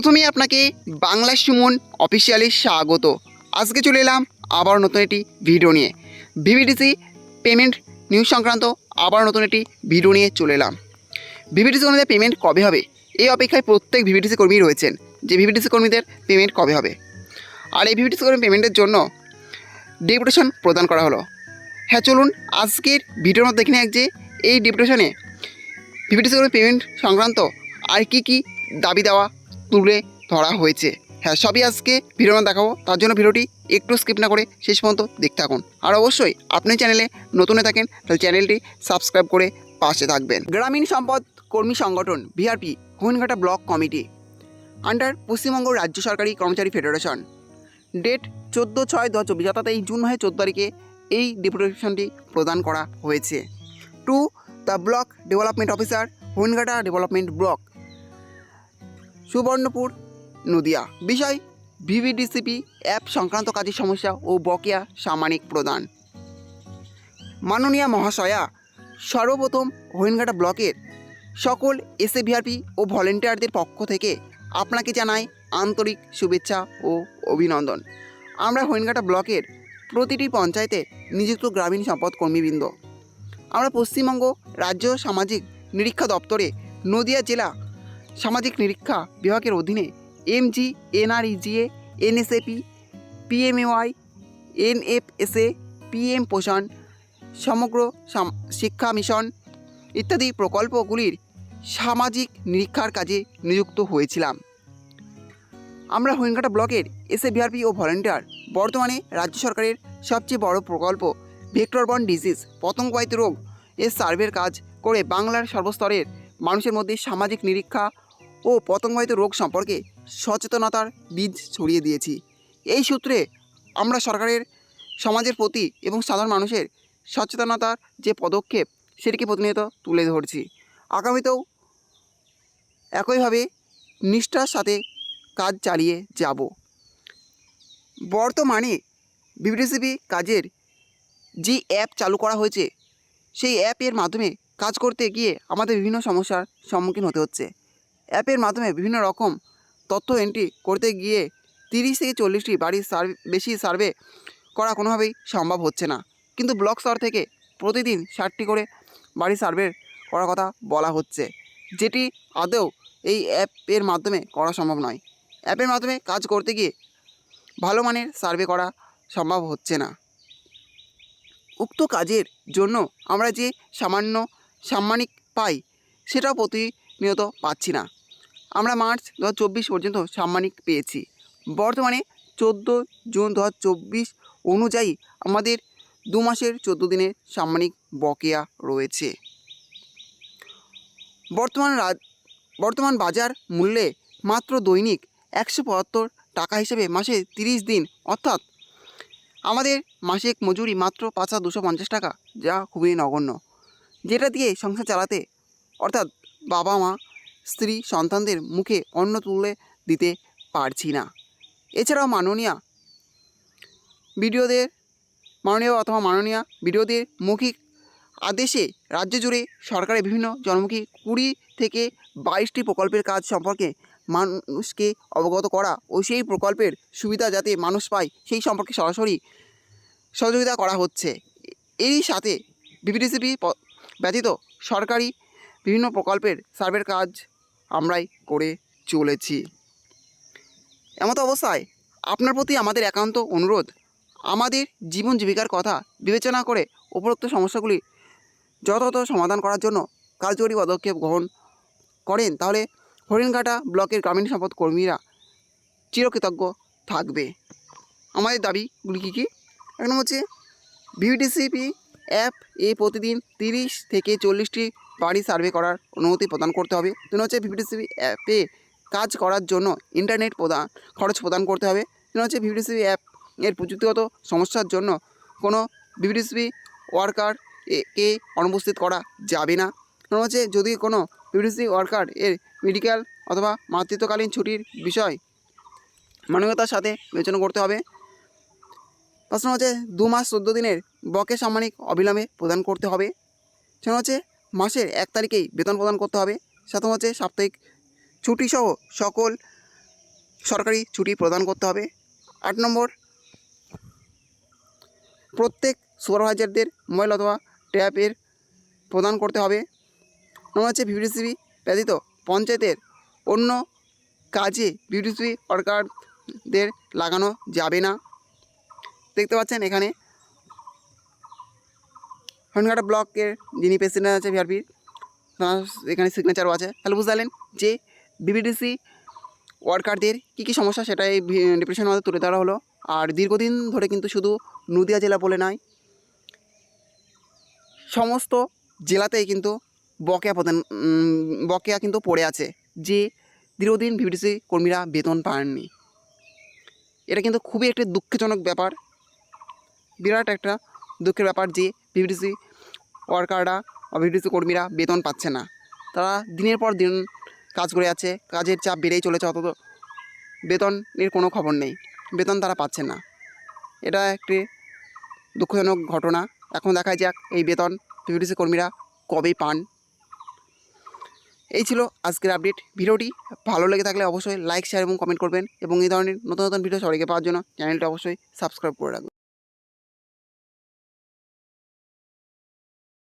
প্রথমেই আপনাকে বাংলা সুমন অফিসিয়ালি স্বাগত। আজকে চলে এলাম আবার নতুন একটি ভিডিও নিয়ে। ভিভিডিসি পেমেন্ট নিউজ সংক্রান্ত আবার নতুন একটি ভিডিও নিয়ে চলে এলাম। ভিভিডিসি কর্মীদের পেমেন্ট কবে হবে? এই অপেক্ষায় প্রত্যেক ভিভিডিসি কর্মী রয়েছেন, যে ভিভিডিসি কর্মীদের পেমেন্ট কবে হবে? আর এই ভিভিডিসি কর্মী পেমেন্টের জন্য ডেপুটেশন প্রদান করা হলো। হ্যাঁ চলুন আজকের ভিডিওর মধ্যে দেখে যাক যে এই ডেপুটেশনে ভিভিডিসি কর্মী পেমেন্ট সংক্রান্ত আর কি কি দাবি দেওয়া তুলে ধরা হয়েছে। হ্যাঁ সবই আজকে মধ্যে দেখাবো। তার জন্য ভিডিওটি একটু স্কিপ না করে শেষ পর্যন্ত দেখতে থাকুন। আর অবশ্যই আপনি চ্যানেলে নতুন থাকেন, তাহলে চ্যানেলটি সাবস্ক্রাইব করে পাশে থাকবেন। গ্রামীণ সম্পদ কর্মী সংগঠন বিআরপি হুইনঘাটা ব্লক কমিটি আন্ডার পশ্চিমবঙ্গ রাজ্য সরকারি কর্মচারী ফেডারেশন ডেট চোদ্দ ছয় দু চব্বিশ, অর্থাৎ এই জুন মাসের চোদ্দ তারিখে এই ডেপুটেশনটি প্রদান করা হয়েছে। To the block development officer হুইনঘাটা development block Subarnapur, Nadia. বিষয় ভিভিডিসিপি অ্যাপ সংক্রান্ত কাজের সমস্যা ও বকেয়া সামানিক প্রদান। মাননীয় মহাশয়া, সর্বপ্রথম হরিণঘাটা ব্লকের সকল এসএভিআরপি ও ভলেন্টিয়ারদের পক্ষ থেকে আপনাকে জানাই আন্তরিক শুভেচ্ছা ও অভিনন্দন। আমরা হরিণঘাটা ব্লকের প্রতিটি পঞ্চায়েতে নিযুক্ত গ্রামীণ সম্পদ কর্মীবৃন্দ। আমরা পশ্চিমবঙ্গ রাজ্য সামাজিক নিরীক্ষা দপ্তরে নদিয়া জেলা সামাজিক নিরীক্ষা বিভাগের অধীনে MG NREGA NSAP PMAY NFSA PM Poshan সমগ্র সাম- শিক্ষা মিশন ইত্যাদি প্রকল্পগুলির সামাজিক নিরীক্ষার কাজে নিযুক্ত হয়েছিলাম। আমরা হরিণঘাটা ব্লকের এসএ বিআরপি ও ভলেন্টিয়ার, বর্তমানে রাজ্য সরকারের সবচেয়ে বড় প্রকল্প ভেক্টর বন ডিজিজ, পতঙ্গবাহিত রোগ এর সার্ভের কাজ করে বাংলার সর্বস্তরের মানুষের মধ্যে সামাজিক নিরীক্ষা ও পতঙ্গবাহিত রোগ সম্পর্কে সচেতনতার বীজ ছড়িয়ে দিয়েছি। এই সূত্রে আমরা সরকারের, সমাজের প্রতি এবং সাধারণ মানুষের সচেতনতার যে পদক্ষেপ, সেটিকে প্রতিনিয়ত তুলে ধরছি। আগামীতেও একইভাবে নিষ্ঠার সাথে কাজ চালিয়ে যাব। বর্তমানে বিবিডিসিবি কাজের যে অ্যাপ চালু করা হয়েছে, সেই অ্যাপের মাধ্যমে কাজ করতে গিয়ে আমাদের বিভিন্ন সমস্যার সম্মুখীন হতে হচ্ছে। অ্যাপের মাধ্যমে বিভিন্ন রকম তথ্য এন্ট্রি করতে গিয়ে তিরিশ থেকে চল্লিশটি বাড়ির সার্ভে বেশি সার্ভে করা কোনোভাবেই সম্ভব হচ্ছে না। কিন্তু ব্লক স্তর থেকে প্রতিদিন ষাটটি করে বাড়ি সার্ভে করার কথা বলা হচ্ছে, যেটি আদৌ এই অ্যাপের মাধ্যমে করা সম্ভব নয়। অ্যাপের মাধ্যমে কাজ করতে গিয়ে ভালো মানের সার্ভে করা সম্ভব হচ্ছে না। উক্ত কাজের জন্য আমরা যে সামান্য সাম্মানিক পাই, সেটাও প্রতিনিয়ত পাচ্ছি না। আমরা মার্চ দু হাজার চব্বিশ পর্যন্ত সাম্মানিক পেয়েছি। বর্তমানে চোদ্দ জুন দু হাজার চব্বিশ অনুযায়ী আমাদের দু মাসের চোদ্দ দিনের সাম্মানিক বকেয়া রয়েছে। বর্তমান বর্তমান বাজার মূল্যে মাত্র দৈনিক একশো টাকা হিসেবে মাসে তিরিশ দিন, অর্থাৎ আমাদের মাসিক মজুরি মাত্র পাঁচ হাজার দুশো পঞ্চাশ টাকা, যা খুবই নগণ্য। যেটা দিয়ে সংসার চালাতে, অর্থাৎ বাবা মা স্ত্রী সন্তানদের মুখে অন্ন তুলে দিতে পারছি না। এছাড়াও মাননীয়া বিডিওদের, মাননীয় অথবা মাননীয়া বিডিওদের মৌখিক আদেশে রাজ্য জুড়ে সরকারের বিভিন্ন জনমুখী কুড়ি থেকে বাইশটি প্রকল্পের কাজ সম্পর্কে মানুষকে অবগত করা ও সেই প্রকল্পের সুবিধা যাতে মানুষ পায়, সেই সম্পর্কে সরাসরি সহযোগিতা করা হচ্ছে। এরই সাথে বিবিডিসিপি ব্যতীত সরকারি বিভিন্ন প্রকল্পের সার্ভের কাজ আমরাই করে চলেছি। এমত অবস্থায় আপনার প্রতি আমাদের একান্ত অনুরোধ, আমাদের জীবন জীবিকার কথা বিবেচনা করে উপরোক্ত সমস্যাগুলি যথাযথ সমাধান করার জন্য কার্যকরী পদক্ষেপ গ্রহণ করেন, তাহলে হরিণঘাটা ব্লকের গ্রামীণ সম্পদ কর্মীরা চিরকৃতজ্ঞ থাকবে। আমাদের দাবিগুলি কী কী? এক নম্বর হচ্ছে ভিডিসিপি অ্যাপ এ প্রতিদিন তিরিশ থেকে চল্লিশটি বাড়ি সার্ভে করার অনুমতি প্রদান করতে হবে। তিন হচ্ছে ভিডিসিপি অ্যাপে কাজ করার জন্য ইন্টারনেট প্রদান, খরচ প্রদান করতে হবে। তিন হচ্ছে ভিডিসিপি অ্যাপ এর প্রযুক্তিগত সমস্যার জন্য কোনো ভিডিসিপি ওয়ার্কার কে অনুপস্থিত করা যাবে না। কারণ হচ্ছে যদি কোনো বিবিসি ওয়ার্কার এর মেডিকেল অথবা মাতৃত্বকালীন ছুটির বিষয় মানবিকতার সাথে বিবেচনা করতে হবে। প্রশ্ন হচ্ছে দু মাস চোদ্দ দিনের বকে সাম্মানিক অবিলম্বে প্রদান করতে হবে। সেখানে হচ্ছে মাসের এক তারিখেই বেতন প্রদান করতে হবে। সাথে হচ্ছে সাপ্তাহিক ছুটিসহ সকল সরকারি ছুটি প্রদান করতে হবে। আট নম্বর, প্রত্যেক সুপারভাইজারদের মোবাইল অথবা ট্যাবের প্রদান করতে হবে। নম্বর হচ্ছে ভিডিসিবি ব্যতীত পঞ্চায়েতের অন্য কাজে ভিডিসিবি ওয়ার্কারদের লাগানো যাবে না। দেখতে পাচ্ছেন এখানে। হনঘাটা ব্লকের যিনি প্রেসিডেন্ট আছে ভিআরপির এখানে সিগনেচারও আছে। তাহলে বুঝতে যে বিবিডিসি ওয়ার্কারদের কী কী সমস্যা, সেটাই এই ডিপ্রেশনের মধ্যে তুলে ধরা হলো। আর দীর্ঘদিন ধরে কিন্তু শুধু নদিয়া জেলা বলে নয়, সমস্ত জেলাতেই কিন্তু বকেয়া প্রদান বকেয়া কিন্তু পড়ে আছে যে দীর্ঘদিন ভিডিসি কর্মীরা বেতন পাননি। এটা কিন্তু খুবই একটি দুঃখজনক ব্যাপার। বিরাট একটা দুঃখের ব্যাপার যে ভিডিসি ওয়ার্কাররা ভিডিসি কর্মীরা বেতন পাচ্ছে না। তারা দিনের পর দিন কাজ করে যাচ্ছে, কাজের চাপ বেড়েই চলেছে, অথচ বেতনের কোনো খবর নেই। বেতন তারা পাচ্ছে না। এটা একটি দুঃখজনক ঘটনা। এখন দেখা যাক এই বেতন ভিডিসি কর্মীরা কবে পান। এই ছিল আজকের আপডেট। ভিডিওটি ভালো লেগে থাকলে অবশ্যই লাইক শেয়ার এবং কমেন্ট করবেন। এবং এই ধরনের নতুন নতুন ভিডিও সবাইকে পাওয়ার জন্য চ্যানেলটা অবশ্যই সাবস্ক্রাইব করে রাখবেন।